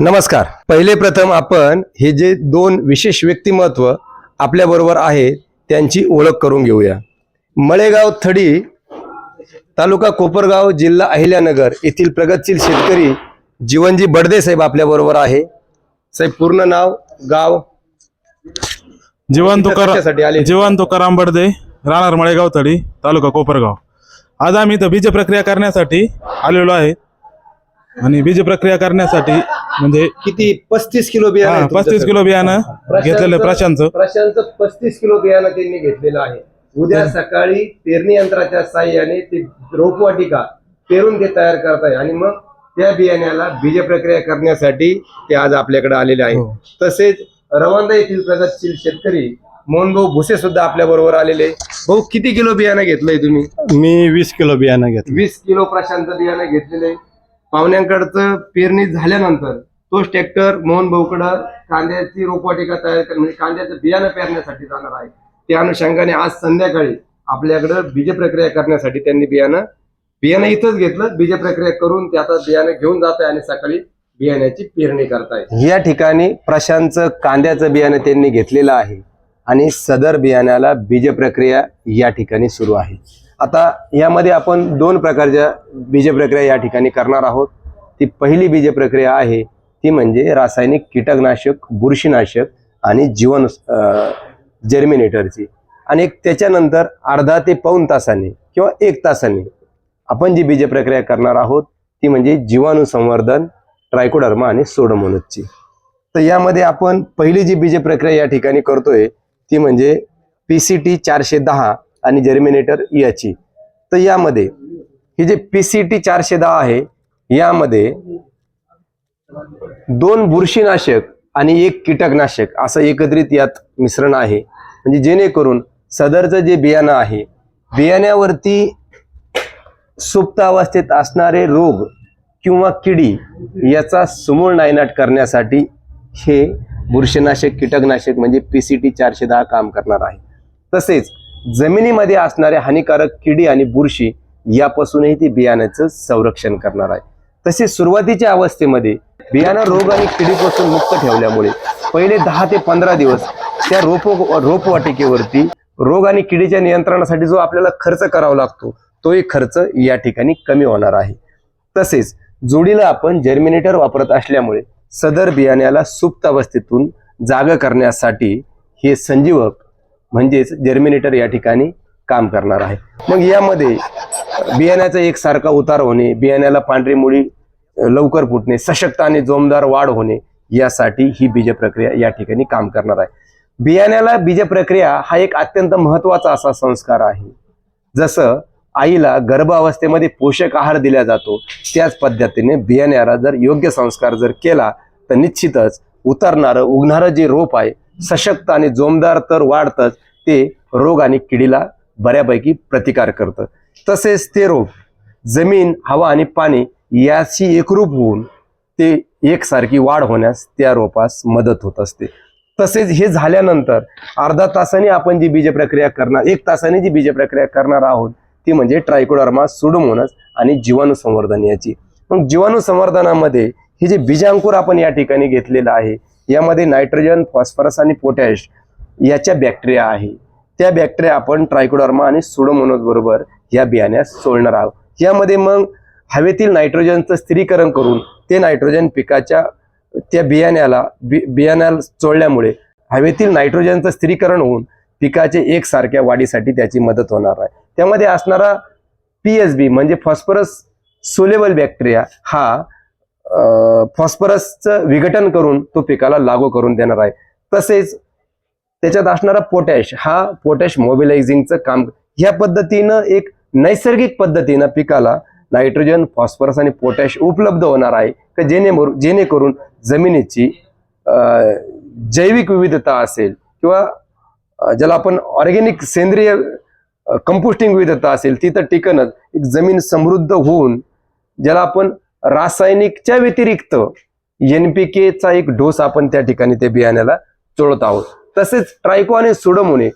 नमस्कार. पहिले प्रथम आपण हे जे दोन विशेष व्यक्तिमत्व आपल्या बरोबर आहेत त्यांची ओळख करून घेऊया. मळेगाव थडी तालुका कोपरगाव जिल्हा अहिल्यानगर येथील प्रगतशील शेतकरी जीवनजी बडदे साहेब आपल्या बरोबर आहे. साहेब पूर्ण नाव गाव? जीवन कशासाठी आले? तुकाराम जीवन तुकाराम बडदे राहणार मळेगाव तळी तालुका कोपरगाव. आज आम्ही इथं बीज प्रक्रिया करण्यासाठी आलेलो आहे. आणि बीज प्रक्रिया करण्यासाठी म्हणजे किती? पस्तीस किलो बियाणं आहे पस्तीस. किलो बियाणं घेतलेलं प्रशांतचं. प्रशांतचं पस्तीस किलो बियाणं त्यांनी घेतलेलं आहे. उद्या सकाळी पेरणी यंत्राच्या साह्याने ते रोपवाटिका पेरून ते तयार करताय. आणि मग त्या बियाण्याला बीज प्रक्रिया करण्यासाठी ते आज आपल्याकडे आलेले आहे. हो. तसेच रवंदा येथील प्रगतशील शेतकरी मोहनभाऊ भुसे सुद्धा आपल्या बरोबर आलेले भाऊ किती किलो बियाणं घेतलंय तुम्ही? मी वीस किलो बियाणं घेतलं वीस किलो प्रशांत बियाणं घेतलेले पाहुण्यांकडचं पेरणी झाल्यानंतर तोच ट्रॅक्टर मोहन भाऊकडं कांद्याची रोपवाटिका तयार कर म्हणजे कांद्याचं बियाणं पेरण्यासाठी जाणार आहे. त्या अनुषंगाने आज संध्याकाळी आपल्याकडं बीज प्रक्रिया करण्यासाठी त्यांनी बियाणं बियाणं इथंच घेतलं. बीज प्रक्रिया करून ते आता बियाणं घेऊन जात आहे आणि सकाळी बियाण्याची पेरणी करताय या ठिकाणी प्रशांतचं कांद्याचं बियाणं त्यांनी घेतलेलं आहे आणि सदर बियाण्याला बीज प्रक्रिया या ठिकाणी सुरू आहे. आता यामध्ये आपण दोन प्रकारच्या बीज प्रक्रिया या ठिकाणी करणार आहोत. ती पहिली बीज प्रक्रिया आहे ती म्हणजे रासायनिक कीटकनाशक बुरशीनाशक आणि जीवन जर्मिनेटरची आणि त्याच्यानंतर अर्धा ते पाऊन तासाने किंवा एक तासाने आपण जी बीज प्रक्रिया करणार आहोत ती म्हणजे जीवाणू संवर्धन ट्रायकोडर्मा आणि सोडोमोनसची तर यामध्ये आपण पहिली जी बीज प्रक्रिया या ठिकाणी करतोय ती म्हणजे पी सी टी चारशे दहा आणि जर्मिनेटर याची. तर यामध्ये ही जे पी सी टी चारशे दहा आहे यामध्ये दोन बुरशीनाशक आणि एक कीटकनाशक असं एकत्रित यात मिश्रण आहे. म्हणजे जेणेकरून सदरचं जे बियाणं आहे बियाण्यावरती सुप्त अवस्थेत असणारे रोग किंवा किडी याचा समूळ नायनाट करण्यासाठी हे बुरशीनाशक कीटकनाशक म्हणजे पी सी टी चारशे दहा काम करणार आहे. तसेच जमिनीमध्ये असणारे हानिकारक किडी आणि बुरशी यापासूनही ती बियाण्याचं संरक्षण करणार आहे. तसेच सुरुवातीच्या अवस्थेमध्ये बियाणं रोग आणि किडीपासून मुक्त ठेवल्यामुळे पहिले दहा ते पंधरा दिवस त्या रोप रोपवाटिकेवरती रोग आणि किडीच्या नियंत्रणासाठी जो आपल्याला खर्च करावा लागतो तोही खर्च या ठिकाणी कमी होणार आहे. तसेच जोडीला आपण जर्मिनेटर वापरत असल्यामुळे सदर बियाण्याला सुप्त अवस्थेतून जाग करण्यासाठी हे संजीवक म्हणजेच जर्मिनेटर या ठिकाणी काम करणार आहे. मग यामध्ये बियाण्याचा एकसारखा उतार होणे बियाण्याला पांढरी मुळी लवकर फुटणे सशक्त आणि जोमदार वाढ होणे यासाठी ही बीज प्रक्रिया या ठिकाणी काम करणार आहे. बियाण्याला बीज प्रक्रिया हा एक अत्यंत महत्त्वाचा असा संस्कार आहे. जसं आईला गर्भावस्थेमध्ये पोषक आहार दिला जातो त्याच पद्धतीने बियाण्याला जर योग्य संस्कार जर केला तर निश्चितच उतरणारं उगणारं जे रोप आहे सशक्त आणि जोमदार तर वाढतच ते रोग आणि किडीला बऱ्यापैकी प्रतिकार करतं. तसेच ते रोग जमीन हवा आणि पाणी याशी एकरूप होऊन ते एकसारखी वाढ होण्यास त्या रोपास मदत होत असते. तसेच हे झाल्यानंतर अर्धा तासाने आपण जी बीज प्रक्रिया करणार एक तासाने जी बीज प्रक्रिया करणार आहोत ती म्हणजे ट्रायकोडर्मा सुडोमोनस आणि जीवाणू संवर्धन याची. मग जीवाणू संवर्धनामध्ये हे जे बीजांकुर आपण या ठिकाणी घेतलेलं आहे यामध्ये नायट्रोजन फॉस्फरस आणि पोटॅश याच्या बॅक्टेरिया आहे. त्या बॅक्टेरिया आपण ट्रायकोडर्मा आणि सुडोमोनोज बरोबर या बियाण्यास सोडणार आहोत. यामध्ये मग हवेतील नायट्रोजनचं स्थिरीकरण करून ते नायट्रोजन पिकाच्या त्या बियाण्याला बि बियाण्याला चोळल्यामुळे हवेतील नायट्रोजनचं स्थिरीकरण होऊन पिकाचे एकसारख्या वाढीसाठी त्याची मदत होणार आहे. त्यामध्ये असणारा पी एस बी म्हणजे फॉस्फरस सोलेबल बॅक्टेरिया हा फॉस्फरसचं विघटन करून तो पिकाला लागू करून देणार आहे. तसेच त्याच्यात असणारा पोटॅश हा पोटॅश मोबिलायझिंगचं काम ह्या पद्धतीनं एक नैसर्गिक पद्धतीनं पिकाला नायट्रोजन फॉस्फरस आणि पोटॅश उपलब्ध होणार आहे का जेणे जेणेकरून जमिनीची जैविक विविधता असेल किंवा ज्याला आपण ऑर्गेनिक सेंद्रिय कंपोस्टिंग विविधता असेल ती तर टिकणच एक जमीन समृद्ध होऊन ज्याला आपण रासायनिकच्या व्यतिरिक्त एनपीकेचा एक डोस आपण त्या ठिकाणी ते बियाण्याला चोळत आहोत. तसेच ट्रायको आणि सुडोमोने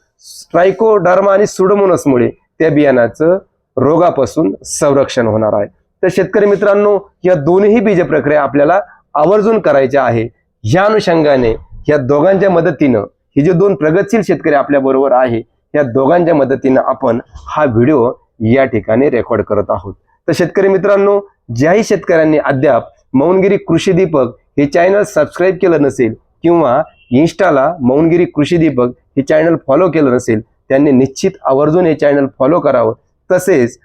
ट्रायकोडर्मा आणि सुडमोनसमुळे त्या बियाण्याचं रोगापासून संरक्षण होणार आहे. तर शेतकरी मित्रांनो या दोन्ही बीज प्रक्रिया आपल्याला आवर्जून करायच्या आहे. ह्या अनुषंगाने या दोघांच्या मदतीनं हे जे दोन प्रगतशील शेतकरी आपल्या बरोबर आहे या दोघांच्या मदतीनं आपण हा व्हिडिओ या ठिकाणी रेकॉर्ड करत आहोत. तर शेतकरी मित्रांनो ज्याही शेतकऱ्यांनी अद्याप मौनगिरी कृषी दीपक हे चॅनल सबस्क्राईब केलं नसेल किंवा इन्स्टाला मौनगिरी कृषी दीपक हे चॅनल फॉलो केलं नसेल त्यांनी निश्चित आवर्जून हे चॅनल फॉलो करावं. तसेच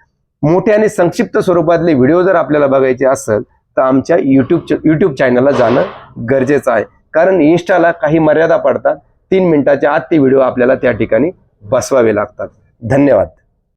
मोठ्याने आणि संक्षिप्त स्वरूपातले व्हिडिओ जर आपल्याला बघायचे असेल तर आमच्या यूट्यूब यूट्यूब चॅनलला जाणं गरजेचं आहे. कारण इन्स्टाला काही मर्यादा पडतात तीन मिनिटाच्या आत ते व्हिडिओ आपल्याला त्या ठिकाणी बसवावे लागतात. धन्यवाद.